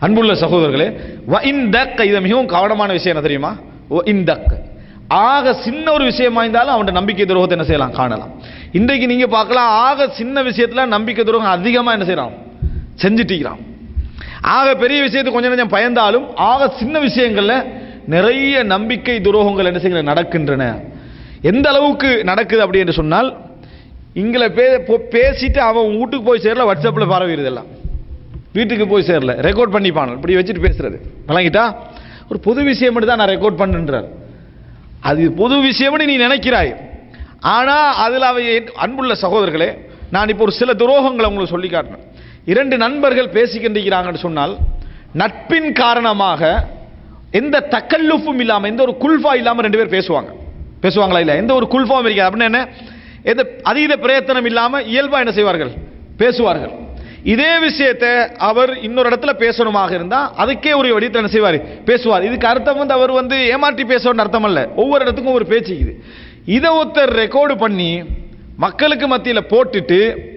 அன்புள்ள சகோதரர்களே வ இந்தக் இது மிகவும் கவனமான விஷயம் என்ன தெரியுமா? ஓ இந்தக் ஆக சின்ன ஒரு விஷயமா இருந்தாலும் அவன் நம்பிக்கை துரோகத்தை என்ன செய்யலாம்? காணலாம். இன்றைக்கு நீங்கள் பார்க்கலாம் ஆக சின்ன விஷயத்துல நம்பிக்கை துரோகம் அதிகமாக என்ன செய்கிறான் செஞ்சுட்டிக்கிறான் ஆக பெரிய விஷயத்துக்கு கொஞ்சம் கொஞ்சம் பயந்தாலும் ஆக சின்ன விஷயங்களில் நிறைய நம்பிக்கை துரோகங்கள் என்ன செய்கிற நடக்கின்றன. எந்த அளவுக்கு நடக்குது அப்படி என்று சொன்னால் இங்களை பே பேசிட்டு அவன் வீட்டுக்கு போய் சேரல வாட்ஸ்அப்பில் பரவிடுது எல்லாம். வீட்டுக்கு போய் சேரல. ரெக்கார்ட் பண்ணிப்பான். இப்படி வச்சுட்டு பேசுறது. விளங்கிட்டா? ஒரு பொது விஷயம் மட்டும் தான் நான் ரெக்கார்ட் பண்ணுன்றார். அது பொது விஷயம்னு நீ நினைக்கிறாய். ஆனால் அதில் அவை அன்புள்ள சகோதரர்களே நான் இப்போ ஒரு சில துரோகங்களை உங்களுக்கு சொல்லி காட்டினேன் இரண்டு நண்பர்கள் பேசிக்கின்றிருக்கிறாங்கன்னு சொன்னால் நட்பின் காரணமாக எந்த தக்கல்லுஃபும் இல்லாமல் எந்த ஒரு குல்ஃபா இல்லாமல் ரெண்டு பேர் பேசுவாங்க. பேசுவாங்களா இல்லை எந்த ஒரு குல்ஃபாவும் இருக்காது. அப்படின்னு என்ன? எந்த அதீத பிரயத்தனம் இல்லாமல் இயல்பாக என்ன செய்வார்கள்? பேசுவார்கள். இதே விஷயத்தை அவர் இன்னொரு இடத்துல பேசணுமாக இருந்தால் அதுக்கே ஒரு வடிவத்தில் என்ன செய்வார். பேசுவார். இதுக்கு அர்த்தம் வந்து அவர் வந்து ஏமாற்றி பேசணும்னு அர்த்தம் அல்ல. ஒவ்வொரு இடத்துக்கும் ஒரு பேச்சுக்குது இதை ஒருத்தர் ரெக்கார்டு பண்ணி மக்களுக்கு மத்தியில் போட்டுட்டு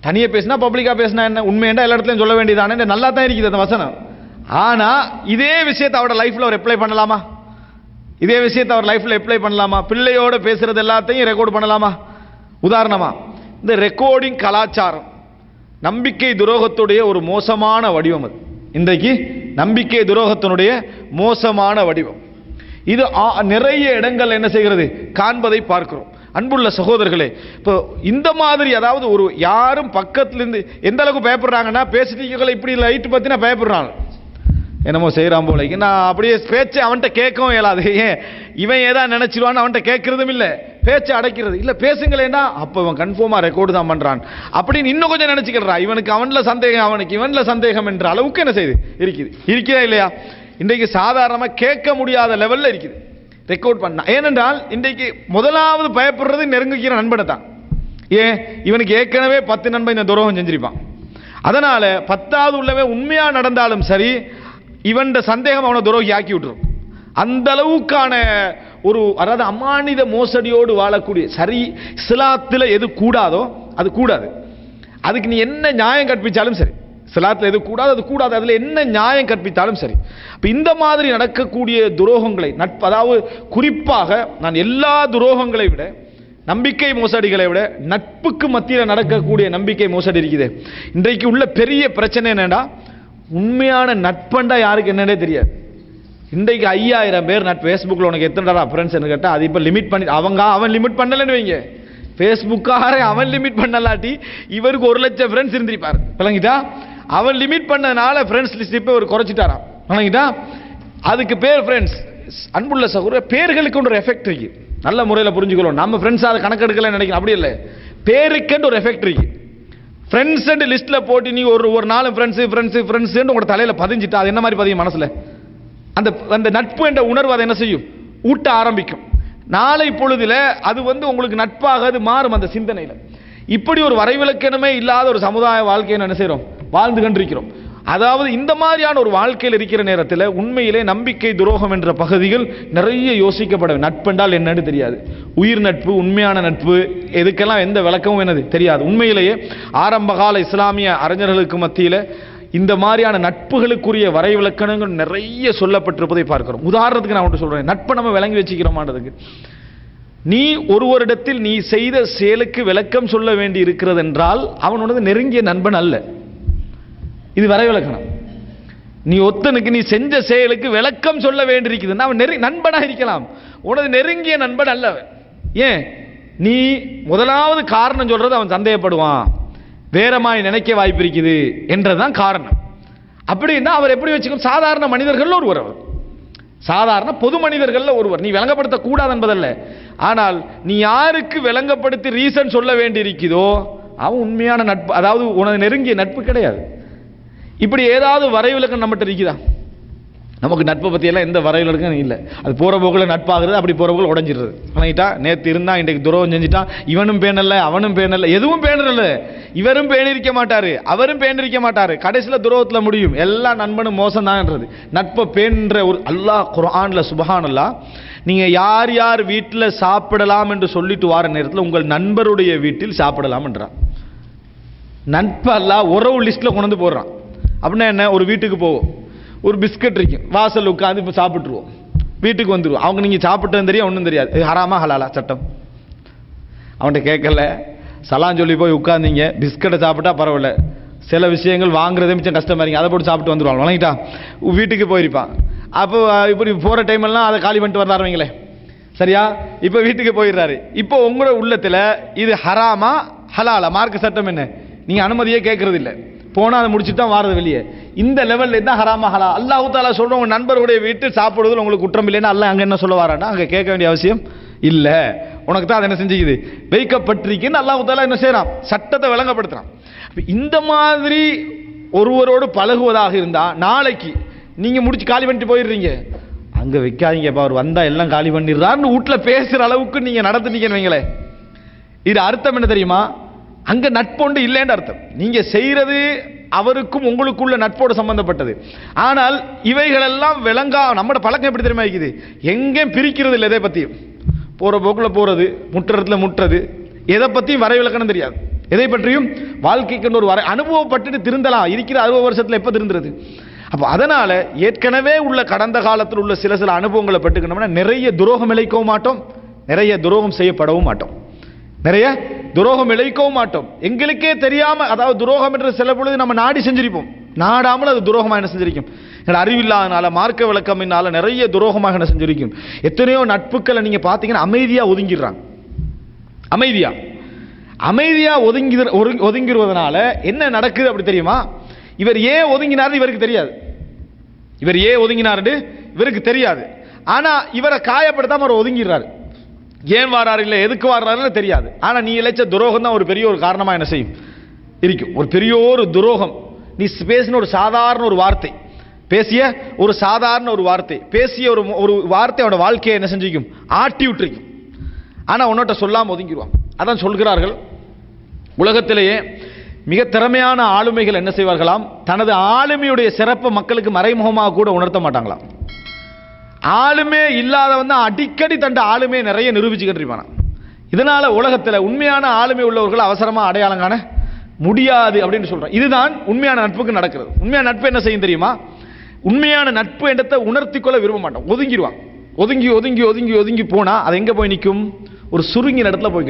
தனியாக பேசினா பப்ளிக்காக பேசினா என்ன? உண்மையண்டா எல்லா இடத்துலையும் சொல்ல வேண்டியதானே? நல்லா தான் இருக்குது அந்த வசனம். ஆனால் இதே விஷயத்தை அவரோட லைஃப்பில் அவர் அப்ளை பண்ணலாமா? இதே விஷயத்தை அவர் லைஃப்பில் அப்ளை பண்ணலாமா? பிள்ளையோடு பேசுகிறது எல்லாத்தையும் ரெக்கார்ட் பண்ணலாமா? உதாரணமாக இந்த ரெக்கார்டிங் கலாச்சாரம். நம்பிக்கை துரோகத்துடைய ஒரு மோசமான வடிவம் அது. இன்றைக்கு நம்பிக்கை துரோகத்தினுடைய மோசமான வடிவம். இது ஆ- நிறைய இடங்கள் என்ன செய்கிறது? காண்பதை பார்க்கிறோம். அன்புள்ள சகோதரர்களே இப்போ இந்த மாதிரி அதாவது ஒரு யாரும் பக்கத்துலேருந்து எந்த அளவுக்கு பயப்படுறாங்கன்னா பேசிட்டீங்களை இப்படி லைட்டு பற்றினா பயப்படுறாங்க என்னமோ செய்கிறான் போலைக்கு நான் அப்படியே பேச்சு அவன்கிட்ட கேட்கவும் இயலாது. ஏன்? இவன் ஏதா நினச்சிடுவான்னு அவன்கிட்ட கேட்குறதும் இல்லை. பேச்சை அடைக்கிறது. இல்லை பேசுங்களேன்னா அப்போ இவன் கன்ஃபார்மாக ரெக்கார்டு தான் பண்ணுறான் அப்படின்னு இன்னும் கொஞ்சம் நினச்சிக்கிறான் இவனுக்கு அவனில் சந்தேகம் அவனுக்கு இவனில் சந்தேகம் என்ற அளவுக்கு என்ன செய்யுது இருக்குது. இருக்குதா இல்லையா? இன்றைக்கு சாதாரணமாக கேட்க முடியாத லெவலில் இருக்குது. ரெக்கார்ட் பண்ணால் ஏனென்றால் இன்றைக்கு முதலாவது பயப்படுறது நெருங்குகிற நண்பனை தான். ஏன்? இவனுக்கு ஏற்கனவே பத்து நண்பன் இந்த துரோகம் செஞ்சிருப்பான். அதனால் பத்தாவது உள்ளவே உண்மையாக நடந்தாலும் சரி இவன் சந்தேகம் அவனை துரோகி ஆக்கி விட்டுரும். அந்த அளவுக்கான ஒரு அதாவது அமானித மோசடியோடு வாழக்கூடிய சரி சிலாத்தில் எது கூடாதோ அது கூடாது. அதுக்கு நீ என்ன நியாயம் கற்பித்தாலும் சரி. சிலாத்தில் எது கூடாது அது கூடாது. அதில் என்ன நியாயம் கற்பித்தாலும் சரி. இப்போ இந்த மாதிரி நடக்கக்கூடிய துரோகங்களை நட்பு அதாவது குறிப்பாக நான் எல்லா துரோகங்களை விட நம்பிக்கை மோசடிகளை விட நட்புக்கு மத்தியில் நடக்கக்கூடிய நம்பிக்கை மோசடி இருக்குது. இன்றைக்கு உள்ள பெரிய பிரச்சனை என்னடா உண்மையான நட்பண்டா யாருக்கு என்னன்னே தெரியாது. இன்றைக்கு ஐயாயிரம் பேர் நான் ஃபேஸ்புக்கில் உனக்கு எத்தனை ஃப்ரெண்ட்ஸ் கேட்டால் அது இப்போ லிமிட் பண்ணி அவங்க அவன் லிமிட் பண்ணலைன்னு வைங்க. ஃபேஸ்புக்கார அவன் லிமிட் பண்ணலாட்டி இவருக்கு ஒரு லட்சம் ஃப்ரெண்ட்ஸ் இருந்திருப்பார். விளங்கிட்டா? அவன் லிமிட் பண்ணனால ஃப்ரெண்ட்ஸ் லிஸ்ட் இப்போ ஒரு குறைச்சிட்டாராம். விளங்கிட்டா? அதுக்கு பேர் ஃப்ரெண்ட்ஸ் அன்புள்ள சகோதர பேர்களுக்கு ஒரு எஃபெக்ட் இருக்கு. நல்ல முறையில் புரிஞ்சுக்கணும் நம்ம ஃப்ரெண்ட்ஸ் அதை கணக்கெடுக்கலன்னு நினைக்கிறோம் அப்படி இல்லை. பேருக்குன்னு ஒரு எஃபெக்ட் இருக்கு. ஃப்ரெண்ட்ஸ் லிஸ்ட்டில் போட்டு நீ ஒரு ஒரு நாள் ஃப்ரெண்ட்ஸு ஃப்ரெண்ட்ஸு ஃப்ரெண்ட்ஸுன்னு உங்களோட தலையில் பதிஞ்சிட்டா அது என்ன மாதிரி பதியும் மனசில்? அந்த அந்த நட்பு என்ற உணர்வு அதை என்ன செய்யும்? ஊட்ட ஆரம்பிக்கும். நாளை பொழுதில் அது வந்து உங்களுக்கு நட்பாக அது மாறும் அந்த சிந்தனையில். இப்படி ஒரு வரைவிலக்கணமே இல்லாத ஒரு சமுதாய வாழ்க்கையை என்ன செய்கிறோம் வாழ்ந்து கண்டிருக்கிறோம். அதாவது இந்த மாதிரியான ஒரு வாழ்க்கையில் இருக்கிற நேரத்தில் உண்மையிலே நம்பிக்கை துரோகம் என்ற பகுதிகள் நிறைய யோசிக்கப்பட நட்பென்றால் என்னன்னு தெரியாது. உயிர் நட்பு உண்மையான நட்பு எதுக்கெல்லாம் எந்த விளக்கமும் என்னது தெரியாது. உண்மையிலேயே ஆரம்பகால இஸ்லாமிய அறிஞர்களுக்கு மத்தியில் இந்த மாதிரியான நட்புகளுக்குரிய வரைவிலக்கணங்கள் நிறைய சொல்லப்பட்டிருப்பதை பார்க்கிறோம். உதாரணத்துக்கு நான் ஒன்று சொல்கிறேன் நட்பை நம்ம விளங்கி வச்சுக்கிறோமான்றதுக்கு. நீ ஒருவரிடத்தில் நீ செய்த செயலுக்கு விளக்கம் சொல்ல வேண்டி இருக்கிறது என்றால் அவனோடது நெருங்கிய நண்பன் அல்ல. இது வரைவிலக்கணம். நீ ஒத்தனுக்கு நீ செஞ்ச செயலுக்கு விளக்கம் சொல்ல வேண்டியிருக்குதுன்னா அவன் நெரு நண்பனாக இருக்கலாம். உனது நெருங்கிய நண்பன் அல்ல அவன். ஏன்? நீ முதலாவது காரணம் சொல்கிறது அவன் சந்தேகப்படுவான். வேறமாய் நினைக்க வாய்ப்பு இருக்குது என்றதுதான் காரணம். அப்படின்னா அவர் எப்படி வச்சுக்கணும்? சாதாரண மனிதர்கள் ஒருவர் அவர். சாதாரண பொது மனிதர்களில் ஒருவர். நீ விளங்கப்படுத்தக்கூடாது என்பதல்ல. ஆனால் நீ யாருக்கு விளங்கப்படுத்தி ரீசன் சொல்ல வேண்டியிருக்குதோ அவன் உண்மையான நட்பு அதாவது உனது நெருங்கிய நட்பு கிடையாது. இப்படி ஏதாவது வரைவிலக்கம் நம்மகிட்ட இருக்குதா? நமக்கு நட்பை பற்றியெல்லாம் எந்த வரைவிலக்கம் இல்லை. அது போகிற போக்கில் நட்பாகிறது அப்படி போகிற போக்கில் உடஞ்சிடுது வணங்கிட்டா நேற்று இருந்தால் இன்றைக்கு துரோகம் செஞ்சுட்டான். இவனும் பேணலை அவனும் பேணலை எதுவும் பேணல இவரும் பேணிருக்க மாட்டார் அவரும் பேணிருக்க மாட்டார். கடைசியில் துரோகத்தில் முடியும். எல்லா நண்பனும் மோசம் தான்ன்றது நட்பை பேணுன்ற ஒரு அல்லாஹ் குரானில் சுபஹான் நீங்கள் யார் யார் வீட்டில் சாப்பிடலாம் என்று சொல்லிட்டு வார நேரத்தில் உங்கள் நண்பருடைய வீட்டில் சாப்பிடலாம்ன்றான் நட்பெல்லாம் உறவு லிஸ்ட்டில் கொண்டு வந்து போடுறான். அப்படின்னா என்ன? ஒரு வீட்டுக்கு போவோம். ஒரு பிஸ்கட் இருக்கும் வாசல் உட்காந்து இப்போ சாப்பிட்ருவோம் வீட்டுக்கு வந்துடுவோம் அவங்க நீங்கள் சாப்பிட்டதும் தெரியும் ஒன்றும் தெரியாது. இது ஹராமா ஹலாலா சட்டம். அவன்கிட்ட கேட்கல. சலான் சொல்லி போய் உட்காந்தீங்க பிஸ்கட்டை சாப்பிட்டா பரவாயில்ல. சில விஷயங்கள் வாங்குறதே மிச்சம் கஷ்டமாக இருக்கு. அதை போட்டு சாப்பிட்டு வந்துடுவாங்க வழங்கிட்டா வீட்டுக்கு போயிருப்பான். அப்போ இப்படி போகிற டைமெல்லாம் அதை காலி பண்ணிட்டு வந்தாருவீங்களே சரியா? இப்போ வீட்டுக்கு போயிடுறாரு. இப்போ உங்களோட உள்ளத்தில் இது ஹராமா ஹலாலா மார்க்க சட்டம் என்ன? நீங்கள் அனுமதியே கேட்கறது இல்லை போனால் அதை முடிச்சுட்டு தான் வாரது வெளியே. இந்த லெவலில் இருந்தால் ஹராமா ஹலா அல்லாஹு தாலா சொல்கிறோம் உங்கள் நண்பர்களுடைய வீட்டு சாப்பிடுவதில் உங்களுக்கு குற்றம் இல்லைன்னா அல்ல அங்கே என்ன சொல்ல வரானா அங்கே கேட்க வேண்டிய அவசியம் இல்லை. உனக்கு தான் அதை என்ன செஞ்சுக்குது? வைக்கப்பட்டிருக்குன்னு அல்லாஹு தாலா என்ன செய்கிறான் சட்டத்தை விளங்கப்படுத்துகிறான் இந்த மாதிரி ஒருவரோடு பழகுவதாக இருந்தால் நாளைக்கு நீங்கள் முடிச்சு காலி பண்ணிட்டு போயிடுறீங்க. அங்கே வைக்காதீங்கப்பா அவர் வந்தால் எல்லாம் காலி பண்ணிடுறாருன்னு வீட்டில் பேசுகிற அளவுக்கு நீங்கள் நடத்துனீங்கன்னு வைங்களேன். இது அர்த்தம் என்ன தெரியுமா? அங்கே நட்பொண்டு இல்லைன்னு அர்த்தம். நீங்கள் செய்கிறது அவருக்கும் உங்களுக்குள்ள நட்போடு சம்பந்தப்பட்டது. ஆனால் இவைகளெல்லாம் விளங்கா நம்மட பழக்கம் எப்படி தெரியுமா இருக்குது? எங்கேயும் பிரிக்கிறது இல்லை எதை பற்றியும் போகிற போக்கில் போகிறது முட்டுறதுல முட்டுறது எதை பற்றியும் வரை விளக்கணும் தெரியாது. எதை பற்றியும் வாழ்க்கைக்குன்னு ஒரு வரை அனுபவப்பட்டுட்டு திருந்தலாம். இருக்கிற அறுபது வருஷத்தில் எப்போ திருந்துறது? அப்போ அதனால் ஏற்கனவே உள்ள கடந்த காலத்தில் உள்ள சில சில அனுபவங்களை பட்டுக்கணும்னா நிறைய துரோகம் இழைக்கவும் மாட்டோம் நிறைய துரோகம் செய்யப்படவும் மாட்டோம். நிறைய துரோகம் இழைக்கவும் மாட்டோம். எங்களுக்கே தெரியாமல் அதாவது துரோகம் என்று சில பொழுது நம்ம நாடி செஞ்சிருப்போம். நாடாமல் அது துரோகமாக என்ன செஞ்சிருக்கும்? எங்கள் அறிவில்லாதனால மார்க்க விளக்கமினால நிறைய துரோகமாக என்ன செஞ்சிருக்கும். எத்தனையோ நட்புக்களை நீங்கள் பார்த்தீங்கன்னா அமைதியாக ஒதுங்கிடுறாங்க. அமைதியாக அமைதியாக ஒதுங்கி ஒதுங்கிடுவதனால என்ன நடக்குது அப்படி தெரியுமா? இவர் ஏன் ஒதுங்கினார் இவருக்கு தெரியாது. இவர் ஏன் ஒதுங்கினார்னு இவருக்கு தெரியாது. ஆனால் இவரை காயப்படுத்தாமல் அவர் ஒதுங்கிடுறாரு. ஏன் வாராரு இல்லை எதுக்கு வாராருன்னு தெரியாது. ஆனால் நீ இழைச்ச துரோகம் தான் ஒரு பெரிய ஒரு காரணமாக என்ன செய்யும்? இருக்கும் ஒரு பெரிய ஒரு துரோகம். நீ பேசின ஒரு சாதாரண ஒரு வார்த்தை. பேசிய ஒரு சாதாரண ஒரு வார்த்தை. பேசிய ஒரு ஒரு வார்த்தை அவனோட வாழ்க்கையை என்ன செஞ்சிருக்கும் ஆட்டி விட்டுருக்கும். ஆனால் உன்னோட்ட சொல்லாமல் ஒதுங்கிடுவான் அதான் சொல்கிறார்கள். உலகத்திலேயே மிக திறமையான ஆளுமைகள் என்ன செய்வார்களாம்? தனது ஆளுமையுடைய சிறப்பை மக்களுக்கு மறைமுகமாக கூட உணர்த்த மாட்டாங்களாம். ஆளுமே இல்லாதவன் தான் அடிக்கடி தண்ட ஆளுமே நிறைய நிரூபிச்சுக்கிட்டு இருப்பான். இதனால் உலகத்தில் உண்மையான ஆளுமை உள்ளவர்கள் அவசரமாக அடையாளம் காண முடியாது அப்படின்னு சொல்கிறேன் இதுதான் உண்மையான நட்புக்கு நடக்கிறது. உண்மையான நட்பு என்ன செய்யும் தெரியுமா? உண்மையான நட்பு என்றத்தை உணர்த்தி கொள்ள விரும்ப மாட்டோம் ஒதுங்கிடுவான். ஒதுங்கி ஒதுங்கி ஒதுங்கி ஒதுங்கி போனால் அது எங்கே போய் நிற்கும் ஒரு சுருங்கின இடத்துல போய்